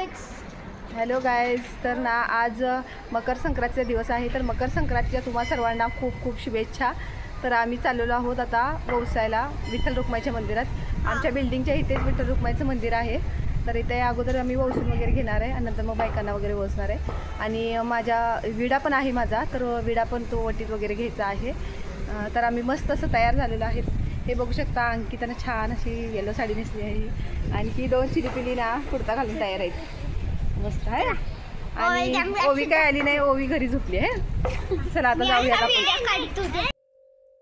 Hello guys तर ना आज मकर संक्रांतीचा दिवस आहे. तर मकर संक्रांतीच्या तुम्हा सर्वांना खूप खूप शुभेच्छा. तर आम्ही चाललेलो आहोत आता व्यवसायाला विठ्ठल रुक्माईच्या मंदिरात. आमच्या बिल्डिंगच्या इथेच विठ्ठल रुक्माईचं मंदिर आहे. तर इथे अगोदर आम्ही वौसून वगैरे घेणार आहे आणि नंतर मग बायकांना वगैरे वसणार आहे. आणि माझ्या विडा पण आहे माझा. तर विडा पण तो वटीत वगैरे घ्यायचा आहे. तर आम्ही मस्त असं तयार झालेलो आहे. हे बघू शकता अंकितानं छान अशी येलो साडी नेसली आहे. आणि ती दोन चिलीपिली ना कुर्ता घालून तयार आहेत. मस्त आहे. आणि ओवी काय आली नाही ओवी घरी झोपली आहे. चला आता जाऊया आपण.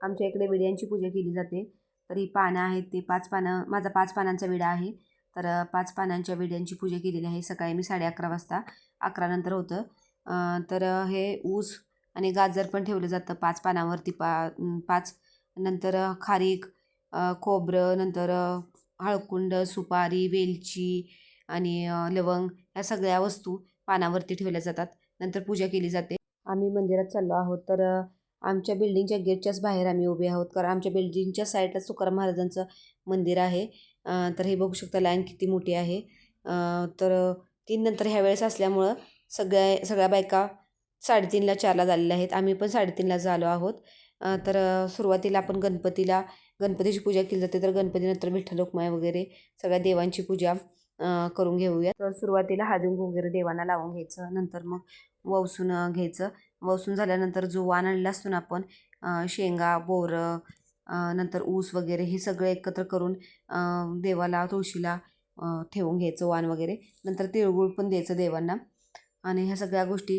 आमच्या इकडे विड्यांची पूजा केली जाते. तर ही पानं आहेत ते पाच पानं माझा पाच पानांचा विडा आहे. तर पाच पानांच्या विड्यांची पूजा केलेली आहे. सकाळी मी साडे अकरा वाजता अकरा नंतर होतं. तर हे ऊस आणि गाजर पण ठेवलं जातं पाच पानावरती पा पाच. नंतर खारीक खोबरं नंतर हळकुंड सुपारी वेलची आणि लवंग ह्या सगळ्या वस्तू पानावरती ठेवल्या जातात. नंतर पूजा केली जाते. आम्ही मंदिरात चाललो आहोत तर आमच्या बिल्डिंगच्या गेटच्याच बाहेर आम्ही उभे आहोत. कारण आमच्या बिल्डिंगच्या साईडला तुकाराम महाराजांचं मंदिर आहे. तर हे बघू शकता लाईन किती मोठी आहे. तर तीन नंतर ह्या वेळेस असल्यामुळं सगळ्या सगळ्या बायका साडेतीनला चारला झालेल्या आहेत. आम्ही पण साडेतीनला झालो आहोत. तर सुरुवातीला आपण गणपतीला गणपतीची पूजा केली जाते तर गणपतीनंतर विठ्ठल लोकमाय वगैरे सगळ्या देवांची पूजा करून घेऊया तर सुरुवातीला हादिंग वगैरे देवांना लावून घ्यायचं नंतर मग ववसून घ्यायचं. वसून झाल्यानंतर जो वाण आणला असतो ना आपण शेंगा बोरं नंतर ऊस वगैरे हे सगळं एकत्र करून देवाला तुळशीला ठेवून घ्यायचं वाण वगैरे. नंतर तिळगुळ पण द्यायचं देवांना. आणि ह्या सगळ्या गोष्टी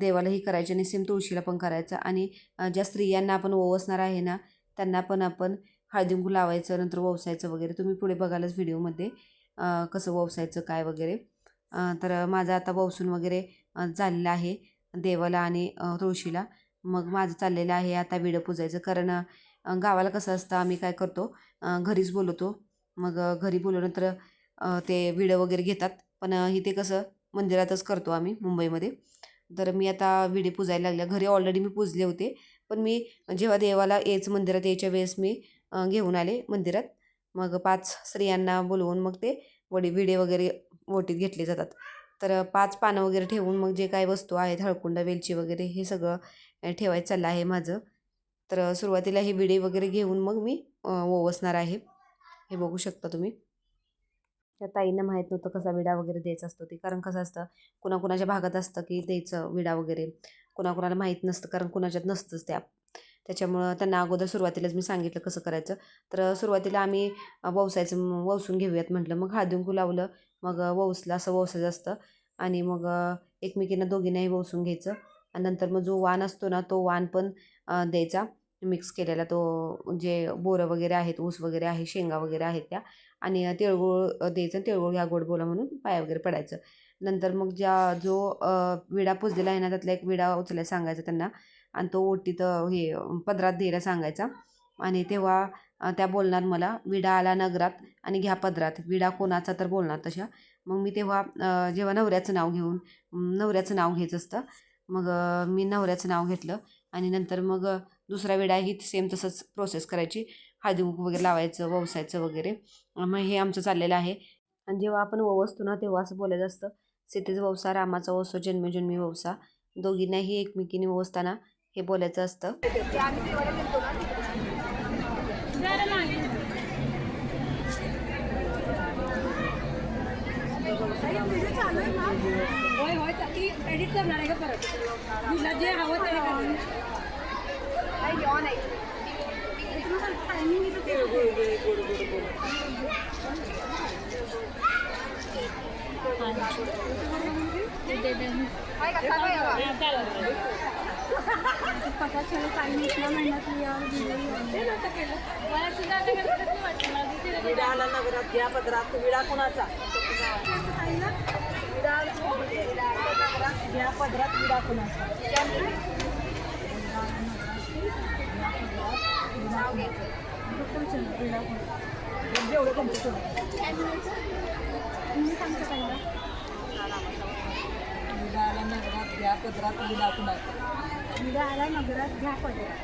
देवालाही करायच्या आणि सेम तुळशीला पण करायचं. आणि ज्या स्त्रियांना आपण ओवसणार आहे ना त्यांना पण आपण हळदीकुंकू लावायचं नंतर ववसायचं वगैरे. तुम्ही पुढे बघालच व्हिडिओमध्ये कसं ववसायचं काय वगैरे. तर माझं आता ववसून वगैरे चाललेलं आहे देवाला आणि तुळशीला. मग माझं चाललेलं आहे आता विडं पुजायचं. कारण गावाला कसं असतं आम्ही काय करतो घरीच बोलवतो. मग घरी बोलवल्यानंतर ते विडं वगैरे घेतात. पण इथे कसं मंदिरातच करतो आम्ही मुंबईमध्ये. तर मी आता विडे पुजायला लागल्या. घरी ऑलरेडी मी पुजले होते. पण मी जेव्हा देवाला यायचं मंदिरात यायच्या वेळेस मी घेऊन आले मंदिरात. मग पाच स्त्रियांना बोलवून मग ते वडी विडे वगैरे ओटीत घेतले जातात. तर पाच पानं वगैरे ठेवून मग जे काही वस्तू आहेत हळकुंड वेलची वगैरे हे सगळं ठेवायचं चाललं आहे माझं. तर सुरुवातीला हे विडे वगैरे घेऊन मग मी ओवसणार आहे. हे बघू शकता तुम्ही. त्या ताईंना माहीत नव्हतं कसा विडा वगैरे द्यायचा असतो ते. कारण कसं असतं कुणाकुणाच्या भागात असतं की द्यायचं विडा वगैरे. कुणाकुणाला माहीत नसतं कारण कुणाच्यात नसतंच त्या त्याच्यामुळं त्यांना अगोदर सुरुवातीलाच मी सांगितलं कसं करायचं. तर सुरुवातीला आम्ही अ, ववसायचं ववसून घेऊयात म्हटलं. मग हळदीकुंकू लावलं मग अ, असं ववसायचं असतं. आणि मग एकमेकींना दोघींनाही ववसून घ्यायचं. आणि नंतर मग जो वाण असतो ना तो वाण पण द्यायचा. मिक्स केलेला तो जे बोरं वगैरे आहेत ऊस वगैरे आहे शेंगा वगैरे आहेत त्या. आणि तिळगुळ द्यायचं तिळगुळ घ्या गोड बोला म्हणून पाया वगैरे पडायचं. नंतर मग ज्या जो विडा पुजलेला आहे ना त्यातला एक विडा उचलायला सांगायचा त्यांना. आणि तो ओटीत हे पदरात द्यायला सांगायचा. आणि तेव्हा त्या बोलणार मला विडा आला नगरात आणि घ्या पदरात. विडा कोणाचा तर बोलणार तशा. मग मी तेव्हा जेव्हा नवऱ्याचं नाव घेऊन नवऱ्याचं नाव घ्यायचं असतं. मग मी नवऱ्याचं नाव घेतलं. आणि नंतर मग दुसरा विडा ही सेम तसंच प्रोसेस करायची. हळदी वगैरे लावायचं ववसायचं वगैरे. मग हे आमचं चाललेलं आहे. आणि जेव्हा आपण ववसतो ना तेव्हा असं बोलायचं असतं. सीतेचा ववसा रामाचा ववसा जन्मजन्मी ववसा. दोघींनाही एकमेकीने वसताना हे बोलायचं असतं. होय होय ती एडिट करणार आहे विडा आला नगरात घ्या पदरात विडा कुणाचा? विडा नगरात घ्या पदरात विडा कुणाचा जेवढं आला नगरात घ्या पदरात विडा कुणाचा विडा आला नगरात घ्या पदरात.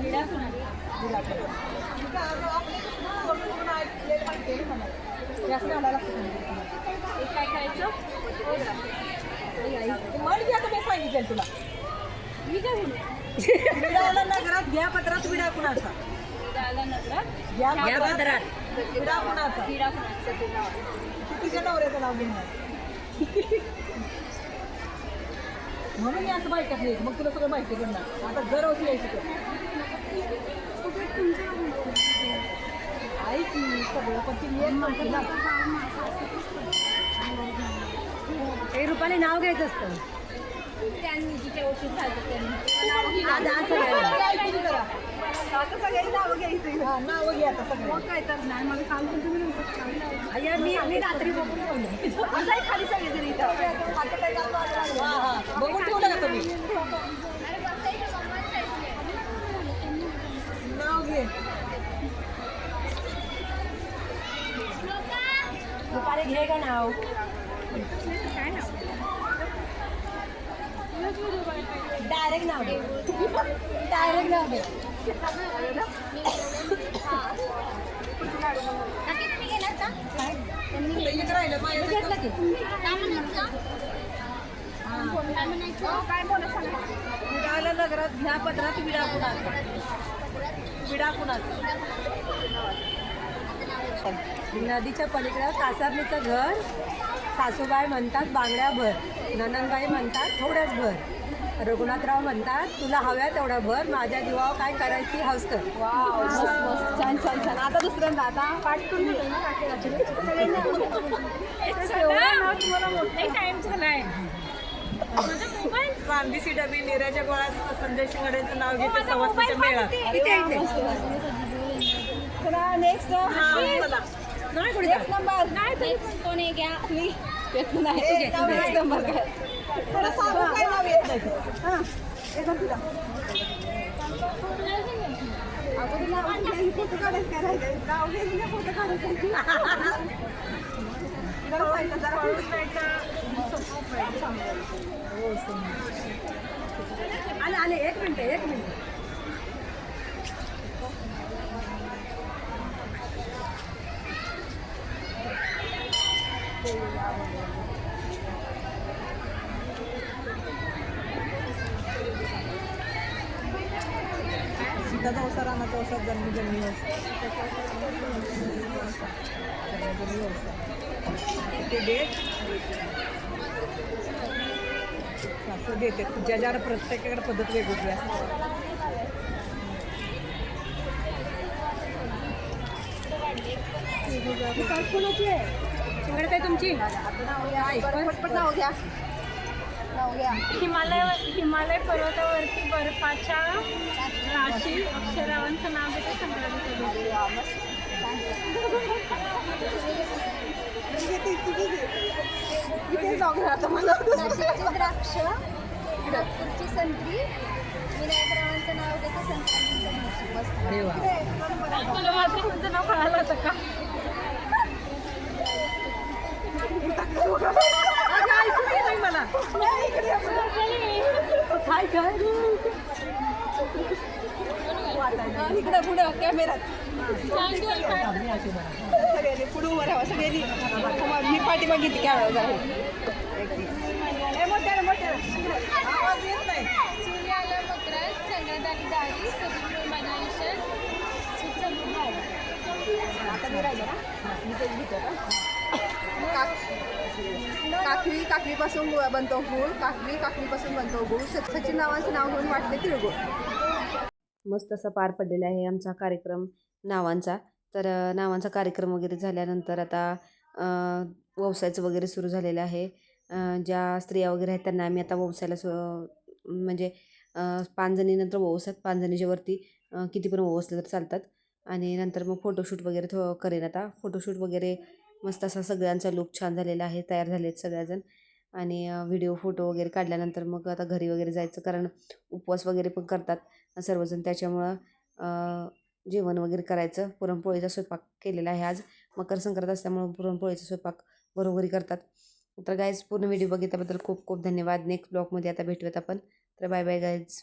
विडा कुणाचा विडा जास्त घालायला लागतं ना म्हण घ्या का मी सांगितलं तुला. विडाला नगरात घ्या पत्रात विडा कुणाचा घ्या पत्रात विडा कुणाचा ती तुझ्या नवऱ्याचं नाव घेणार? म्हणून मी असं बायकात नाही मग तुला सगळं माहिती करणार आता जर यायची तर. ऐक की सगळं पण ती एक नव्हती रुपाने नाव घ्यायचं असतं. त्यांनी जिथे ओळखी झालं त्यांनी आज आज सगळ्यांना. जरा. आता घे आता सगळं मग काय तर नाही मला काल पण तुम्ही नव्हतं अय्या, मी रात्री बघून ठेवलं. असं आहे खाली इथं बघून ठेवलं का तुम्ही नाव घे दुपारी घे का नाव डायरेक्ट नाव दे. डायरेक्ट नाव दे. राहिलं विडाला नगरात घ्या पत्रात विडा कुणाचा विडा कुणाचा नदीच्या पलीकडं कासारणीचं घर. सासूबाई म्हणतात बांगड्या भर. ननंदबाई म्हणतात थोड्याच भर. रघुनाथराव म्हणतात तुला हव्या तेवढा भर माझ्या जीवावर काय करायची कर. मस्त मस्त. छान छान छान. आता दुसऱ्यांदा आता पाठ करून घेतो डबी निराच्या संजय शिंगाड्यांचं नाव घेते सवासणीच्या मेळात नेक्स्ट हा. नाही कुठे नंबर. कोणी घ्या. येत नाही तू घे, तू नेक्स्ट नंबर काय तुला सांगू काय नाव येत नाही. हां. येतो तुला. अगं तुला आवडलं फोटो काढायचं काय राहिलं नाव फोटो काढायचं. जरा आले आले एक मिनिट एक मिनिट. सीता चौसा रामा चौसा जन्मी जन्मी ते असं देते. ज्याच्यावर प्रत्येकाकडे पद्धत वेगवेगळी असते. शिंगड काय तुमची? पटपट नाव घ्या. नाव हिमालय हिमालय पर्वतावरती बर्फाच्या राशी अक्षरावांचं नाव घेते संक्रांती इथे जाऊन आता मला. द्राक्ष नागपूरची संत्री विनायकरावांचं नाव घेते संक्रांतीचं अरे वा तुला मात्र तुमचं नाव कळालं होतं का अगं, ऐकू दे नाही मला काय काय? इकडं पुढं कॅमेरात. सगळ्यांनी पुढं उभं राहावं सगळ्यांनी. मी पाठी बघितली कॅमेरा जाऊन. आवाज येत नाही. सूर्याला मकरात संक्रांत आली दारी सगळी बनायशन काकवी काकवीपासून बनतो गुळ. काकवी काकवीपासून बनतो गुळ. सचिन नावाचं नाव घेऊन वाटते तिळगुळ. मस्त असा पार पडलेला आहे आमचा कार्यक्रम नावांचा. तर नावांचा कार्यक्रम वगैरे झाल्यानंतर आता व्यवसायचं व्यवसायाचं वगैरे सुरू झालेलं आहे. ज्या स्त्रिया वगैरे आहेत त्यांना आम्ही आता व्यवसायाला सु म्हणजे अ, पाच जणीनंतर ववसात वरती किती पण ववसले तर चालतात. आणि नंतर मग फोटोशूट वगैरे थो करेन आता. फोटोशूट वगैरे मस्त असा सगळ्यांचा लुक छान झालेला आहे तयार झाले आहेत सगळ्याजण. आणि व्हिडिओ फोटो वगैरे काढल्यानंतर मग आता घरी वगैरे जायचं कारण उपवास वगैरे पण करतात. सर्वजण त्याच्यामुळं जेवण वगैरे करायचं. पुरणपोळीचा स्वयंपाक केलेला आहे आज. मकर संक्रांत असल्यामुळं पुरणपोळीचा स्वयंपाक बरोबरी करतात. तर गायज पूर्ण व्हिडिओ बघितल्याबद्दल खूप खूप धन्यवाद. नेक्स्ट ब्लॉगमध्ये आता भेटूयात आपण. तर बाय बाय गाईज